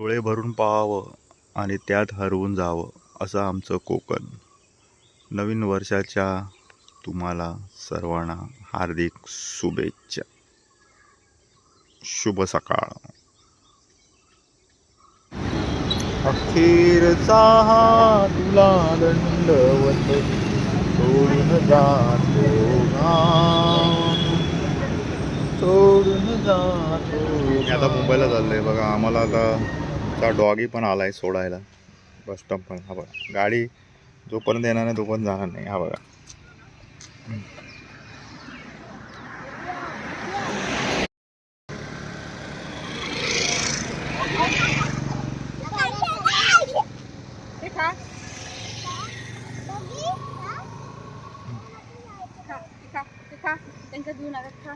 डोळे भरून पाहावं आणि त्यात हरवून जावं असं आमचं कोकण. नवीन वर्षाच्या तुम्हाला सर्वांना हार्दिक शुभेच्छा. शुभ सकाळ. अखेरचा हा तुला दंडवत सोडून जातो. सोडून जातो मी आता मुंबईला चाललोय बघा आम्हाला आता आमचा डॉगी पण आला आहे सोडायला. बस स्टॉप पण हा बघा. गाडी जोपर्यंत येणार नाही तोपर्यंत जाणार नाही. हा बघा. त्यांचा घेऊन खा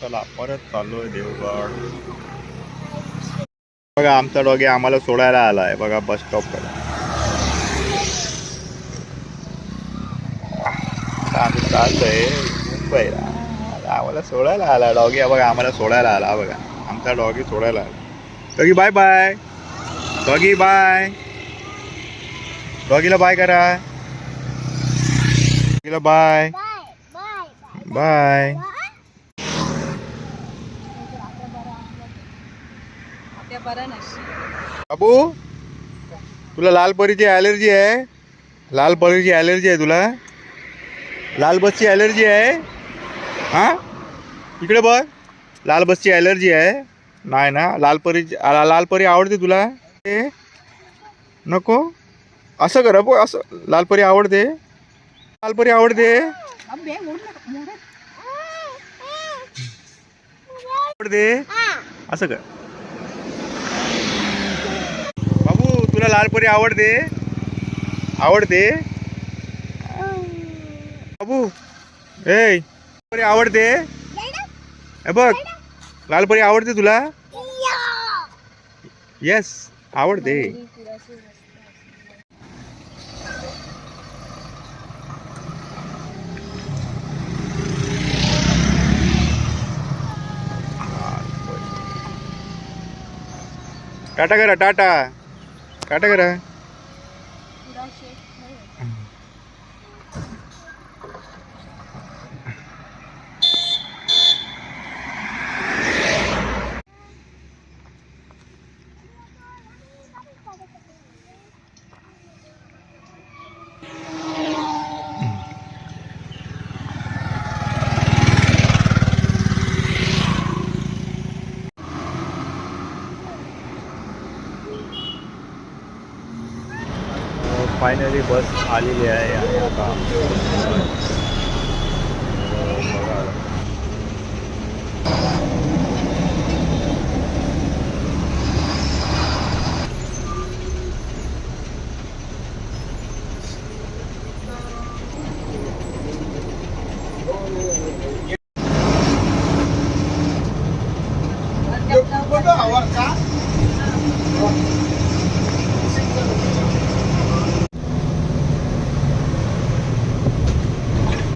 चला परत चाललोय देवगड. बघा आमचा डॉगी आम्हाला सोडायला आलाय. बघा बस स्टॉपकडे. आता आम्ही चाललोय. मुंबईला. आता आम्हाला सोडायला आला डॉगी. बघा आम्हाला सोडायला आला. बघा आमचा डॉगी सोडायला आला. Doggy bye bye doggy bye डॉगीला bye करा. डॉगीला बाय बाय आपल्या बरं नशी बाबू तुला लाल परीची ॲलर्जी आहे? लाल परीची ॲलर्जी आहे तुला? लाल बसची ॲलर्जी आहे? हां? इकडे बघ. लाल बसची ॲलर्जी आहे. नाही ना लाल परीची ला- लाल परी आवडते तुला? ए नको. असं करा बघ असं लाल परी आवडते. लाल परी आवडते. आवडते. असं कर बाबू तुला लालपरी आवडते? आवडते? बाबू ए परी आवडते? हे बघ लालपरी आवडते तुला? येस आवडते. टाटा करा टाटा. टाटा फायनली बस आलेली आहे आणि आता.